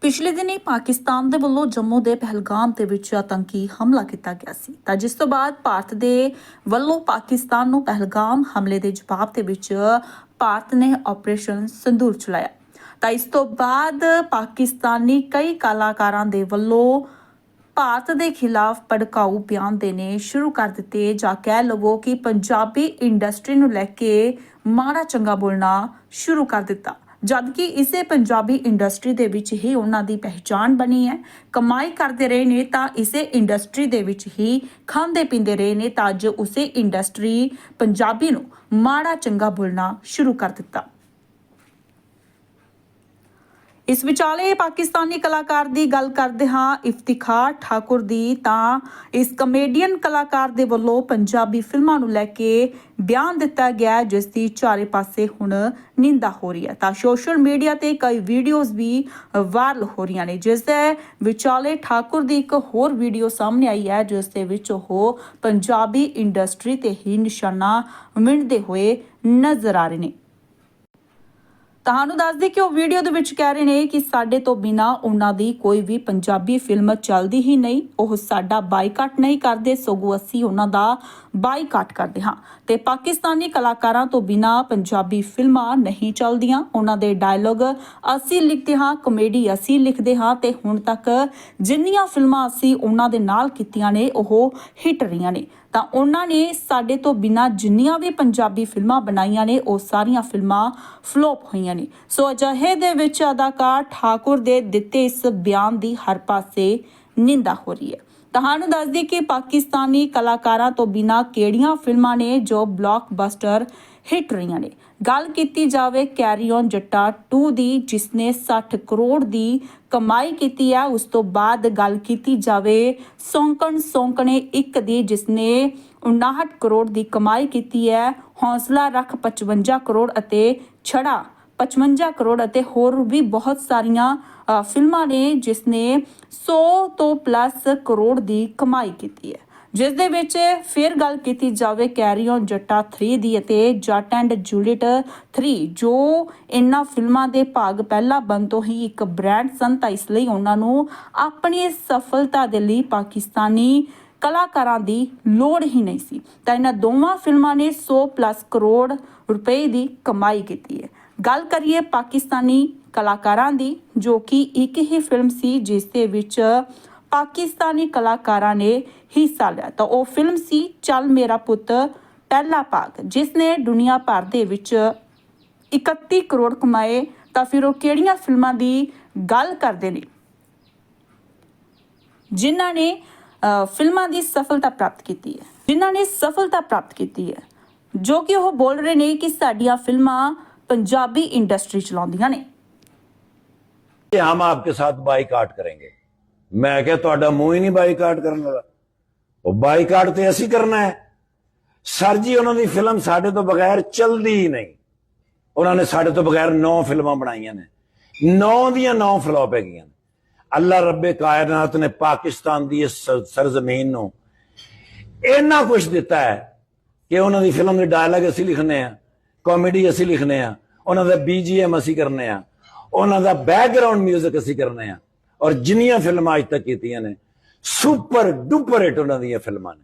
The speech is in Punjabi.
ਪਿਛਲੇ ਦਿਨੀ ਪਾਕਿਸਤਾਨ ਦੇ ਵੱਲੋਂ ਜੰਮੂ ਦੇ ਪਹਿਲਗਾਮ ਦੇ ਵਿੱਚ ਆਤੰਕੀ ਹਮਲਾ ਕੀਤਾ ਗਿਆ ਸੀ। ਤਾਂ ਜਿਸ ਤੋਂ ਬਾਅਦ ਭਾਰਤ ਦੇ ਵੱਲੋਂ ਪਾਕਿਸਤਾਨ ਨੂੰ ਪਹਿਲਗਾਮ ਹਮਲੇ ਦੇ ਜਵਾਬ ਦੇ ਵਿੱਚ ਭਾਰਤ ਨੇ ਆਪਰੇਸ਼ਨ ਸੰਦੂਰ ਚਲਾਇਆ। ਤਾਂ ਇਸ ਤੋਂ ਬਾਅਦ ਪਾਕਿਸਤਾਨੀ ਕਈ ਕਲਾਕਾਰਾਂ ਦੇ ਵੱਲੋਂ ਭਾਰਤ ਦੇ ਖਿਲਾਫ ਭੜਕਾਊ ਬਿਆਨ ਦੇਣੇ ਸ਼ੁਰੂ ਕਰ ਦਿੱਤੇ ਜਾਂ ਕਹਿ ਲਵੋ ਕਿ ਪੰਜਾਬੀ ਇੰਡਸਟਰੀ ਨੂੰ ਲੈ ਕੇ ਮਾੜਾ ਚੰਗਾ ਬੋਲਣਾ ਸ਼ੁਰੂ ਕਰ ਦਿੱਤਾ। ਜਦਕਿ ਇਸੇ ਪੰਜਾਬੀ ਇੰਡਸਟਰੀ ਦੇ ਵਿੱਚ ਹੀ ਉਹਨਾਂ ਦੀ ਪਹਿਚਾਣ ਬਣੀ ਹੈ, ਕਮਾਈ ਕਰਦੇ ਰਹੇ ਨੇ ਤਾਂ ਇਸੇ ਇੰਡਸਟਰੀ ਦੇ ਵਿੱਚ ਹੀ ਖਾਂਦੇ ਪੀਂਦੇ ਰਹੇ ਨੇ ਤਾਂ ਅੱਜ ਉਸੇ ਇੰਡਸਟਰੀ ਪੰਜਾਬੀ ਨੂੰ ਮਾੜਾ ਚੰਗਾ ਬੋਲਣਾ ਸ਼ੁਰੂ ਕਰ ਦਿੱਤਾ। ਇਸ ਵਿਚਾਲੇ ਪਾਕਿਸਤਾਨੀ ਕਲਾਕਾਰ ਦੀ ਗੱਲ ਕਰਦੇ ਹਾਂ, ਇਫਤਿਖਾਰ ਠਾਕੁਰ ਦੀ। ਤਾਂ ਇਸ ਕਮੇਡੀਅਨ ਕਲਾਕਾਰ ਦੇ ਵੱਲੋਂ ਪੰਜਾਬੀ ਫਿਲਮਾਂ ਨੂੰ ਲੈ ਕੇ ਬਿਆਨ ਦਿੱਤਾ ਗਿਆ ਜਿਸ ਦੀ ਚਾਰੇ ਪਾਸੇ ਹੁਣ ਨਿੰਦਾ ਹੋ ਰਹੀ ਹੈ। ਤਾਂ ਸੋਸ਼ਲ ਮੀਡੀਆ ਤੇ ਕਈ ਵੀਡੀਓਜ਼ ਵੀ ਵਾਇਰਲ ਹੋ ਰਹੀਆਂ ਨੇ, ਜਿਸ ਦੇ ਵਿਚਾਲੇ ਠਾਕੁਰ ਦੀ ਇੱਕ ਹੋਰ ਵੀਡੀਓ ਸਾਹਮਣੇ ਆਈ ਹੈ, ਜਿਸ ਦੇ ਵਿੱਚ ਉਹ ਪੰਜਾਬੀ ਇੰਡਸਟਰੀ ਤੇ ਹੀ ਨਿਸ਼ਾਨਾ ਵਿੰਨ੍ਹਦੇ ਹੋਏ ਨਜ਼ਰ ਆ ਰਹੇ ਨੇ। ਤੁਹਾਨੂੰ ਦੱਸ ਦੇ ਕਿ ਉਹ ਵੀਡੀਓ ਦੇ ਵਿੱਚ ਕਹਿ ਰਹੇ ਨੇ ਕਿ ਸਾਡੇ ਤੋਂ ਬਿਨਾ ਉਹਨਾਂ ਦੀ ਕੋਈ ਵੀ ਪੰਜਾਬੀ ਫਿਲਮ ਚੱਲਦੀ ਹੀ ਨਹੀਂ, ਉਹ ਸਾਡਾ ਬਾਈਕਾਟ ਨਹੀਂ ਕਰਦੇ, ਸਗੋਂ ਅਸੀਂ ਉਹਨਾਂ ਦਾ ਬਾਈਕਾਟ ਕਰਦੇ ਹਾਂ। ਤੇ ਪਾਕਿਸਤਾਨੀ ਕਲਾਕਾਰਾਂ ਤੋਂ ਬਿਨਾ ਪੰਜਾਬੀ ਫਿਲਮਾਂ ਨਹੀਂ ਚੱਲਦੀਆਂ। ਉਹਨਾਂ ਦੇ ਡਾਇਲੋਗ ਅਸੀਂ ਲਿਖਦੇ ਹਾਂ ਕਮੇਡੀ ਅਸੀਂ ਲਿਖਦੇ ਹਾਂ ਤੇ ਹੁਣ ਤੱਕ ਜਿੰਨੀਆਂ ਫਿਲਮਾਂ ਅਸੀਂ ਉਹਨਾਂ ਦੇ ਨਾਲ ਕੀਤੀਆਂ ਨੇ, ਉਹ ਹਿੱਟ ਰਹੀਆਂ ਨੇ। ਤਾਂ ਉਹਨਾਂ ਨੇ ਸਾਡੇ ਤੋਂ ਬਿਨਾ ਜਿੰਨੀਆਂ ਵੀ ਪੰਜਾਬੀ ਫਿਲਮਾਂ ਬਣਾਈਆਂ ਨੇ, ਉਹ ਸਾਰੀਆਂ ਫਿਲਮਾਂ ਫਲੋਪ ਹੋਈਆਂ ਨੇ। ਸੋ ਅਜਿਹੇ ਦੇ ਵਿੱਚ ਅਦਾਕਾਰ ਠਾਕੁਰ ਦੇ ਦਿੱਤੇ ਇਸ ਬਿਆਨ ਦੀ ਹਰ ਪਾਸੇ ਨਿੰਦਾ ਹੋ ਰਹੀ ਹੈ। ਤੁਹਾਨੂੰ ਦੱਸ ਦਈਏ ਕਿ ਪਾਕਿਸਤਾਨੀ ਕਲਾਕਾਰਾਂ ਤੋਂ ਬਿਨਾ ਕਿਹੜੀਆਂ ਫਿਲਮਾਂ ਨੇ ਜੋ ਬਲੌਕਬਸਟਰ ਹਿੱਟ ਰਹੀਆਂ ਨੇ। ਗੱਲ ਕੀਤੀ ਜਾਵੇ ਕੈਰੀ ਔਨ ਜੱਟਾ 2 ਦੀ ਜਿਸ ਨੇ 60 ਕਰੋੜ ਦੀ ਕਮਾਈ ਕੀਤੀ ਹੈ, ਉਸ ਤੋਂ ਬਾਅਦ ਗੱਲ ਕੀਤੀ ਜਾਵੇ ਸੌਂਕਣ ਸੌਂਕਣੇ 1 ਦੀ ਜਿਸ ਨੇ 59 ਕਰੋੜ ਦੀ ਕਮਾਈ ਕੀਤੀ ਹੈ, ਹੌਸਲਾ ਰੱਖ 55 ਕਰੋੜ ਅਤੇ ਛੜਾ 55 ਕਰੋੜ ਅਤੇ ਹੋਰ ਵੀ ਬਹੁਤ ਸਾਰੀਆਂ ਫਿਲਮਾਂ ਨੇ ਜਿਸ ਨੇ 100 ਤੋਂ ਪਲੱਸ ਕਰੋੜ ਦੀ ਕਮਾਈ ਕੀਤੀ ਹੈ। ਜਿਸ ਦੇ ਵਿੱਚ ਫਿਰ ਗੱਲ ਕੀਤੀ ਜਾਵੇ ਕੈਰੀ ਔਨ ਜੱਟਾ 3 ਦੀ ਅਤੇ ਜੱਟ ਐਂਡ ਜੂਲੀਟ 3 ਜੋ ਇਨ੍ਹਾਂ ਫਿਲਮਾਂ ਦੇ ਭਾਗ ਪਹਿਲਾਂ ਬਣ ਤੋਂ ਹੀ ਇੱਕ ਬ੍ਰਾਂਡ ਸਨ, ਤਾਂ ਇਸ ਲਈ ਉਹਨਾਂ ਨੂੰ ਆਪਣੀ ਸਫਲਤਾ ਦੇ ਲਈ ਪਾਕਿਸਤਾਨੀ ਕਲਾਕਾਰਾਂ ਦੀ ਲੋੜ ਹੀ ਨਹੀਂ ਸੀ। ਤਾਂ ਇਹਨਾਂ ਦੋਵਾਂ ਫਿਲਮਾਂ ਨੇ 100 ਪਲੱਸ ਕਰੋੜ ਰੁਪਏ ਦੀ ਕਮਾਈ ਕੀਤੀ ਹੈ। ਗੱਲ ਕਰੀਏ ਪਾਕਿਸਤਾਨੀ ਕਲਾਕਾਰਾਂ ਦੀ, ਜੋ ਕਿ ਇੱਕ ਹੀ ਫਿਲਮ ਸੀ, ਜਿਸ ਦੇ ਵਿੱਚ ਪਾਕਿਸਤਾਨੀ ਕਲਾਕਾਰਾਂ ਨੇ ਹਿੱਸਾ ਲਿਆ ਤਾਂ ਉਹ ਫਿਲਮ ਸੀ ਚੱਲ ਮੇਰਾ ਪੁੱਤ ਪਹਿਲਾ ਭਾਗ ਜਿਸ ਨੇ ਦੁਨੀਆ ਭਰ ਦੇ ਵਿੱਚ 31 ਕਰੋੜ ਕਮਾਏ ਤਾਂ ਫਿਰ ਉਹ ਕਿਹੜੀਆਂ ਫਿਲਮਾਂ ਦੀ ਗੱਲ ਕਰਦੇ ਨੇ ਜਿਨ੍ਹਾਂ ਨੇ ਅ, ਫਿਲਮਾਂ ਦੀ ਸਫਲਤਾ ਪ੍ਰਾਪਤ ਕੀਤੀ ਹੈ ਜਿਨ੍ਹਾਂ ਨੇ ਸਫਲਤਾ ਪ੍ਰਾਪਤ ਕੀਤੀ ਹੈ ਜੋ ਕਿ ਉਹ ਬੋਲ ਰਹੇ ਨੇ ਕਿ ਸਾਡੀਆਂ ਫਿਲਮਾਂ ਪੰਜਾਬੀ ਇੰਡਸਟਰੀ ਚਲਾਉਂਦੀਆਂ ਨੇ कि हम आपके साथ बाईकाट करेंगे ਮੈਂ ਕਿਹਾ ਤੁਹਾਡਾ ਮੂੰਹ ਹੀ ਨਹੀਂ ਬਾਈਕਾਟ ਕਰਨ ਵਾਲਾ ਉਹ ਬਾਈਕਾਟ ਤੇ ਅਸੀਂ ਕਰਨਾ ਹੈ ਸਰ ਜੀ ਉਹਨਾਂ ਦੀ ਫਿਲਮ ਸਾਡੇ ਤੋਂ ਬਗੈਰ ਚੱਲਦੀ ਹੀ ਨਹੀਂ ਉਹਨਾਂ ਨੇ ਸਾਡੇ ਤੋਂ ਬਗੈਰ 9 ਫਿਲਮਾਂ ਬਣਾਈਆਂ ਨੇ 9 ਦੀਆਂ 9 ਫਲॉप ਹੈਗੀਆਂ ਅੱਲਾ ਰੱਬੇ ਕਾਇਨਾਤ ਨੇ ਪਾਕਿਸਤਾਨ ਦੀ ਇਸ ਸਰਜ਼ਮੀਨ ਨੂੰ ਇੰਨਾ ਕੁਝ ਦਿੱਤਾ ਹੈ ਕਿ ਉਹਨਾਂ ਦੀ ਫਿਲਮ ਦੇ ਡਾਇਲੌਗ ਅਸੀਂ ਲਿਖਨੇ ਆ ਕਾਮੇਡੀ ਅਸੀਂ ਲਿਖਨੇ ਆ ਉਹਨਾਂ ਦਾ ਬੀਜੀਐਮ ਅਸੀਂ ਕਰਨੇ ਆ ਉਹਨਾਂ ਦਾ ਬੈਕਗ੍ਰਾਉਂਡ 뮤직 ਅਸੀਂ ਕਰਨੇ ਆ ਔਰ ਜਿੰਨੀਆਂ ਫਿਲਮਾਂ ਅੱਜ ਤੱਕ ਕੀਤੀਆਂ ਨੇ ਸੁਪਰ ਡੁਪਰ ਹਿੱਟ ਉਹਨਾਂ ਦੀਆਂ ਫਿਲਮਾਂ ਨੇ।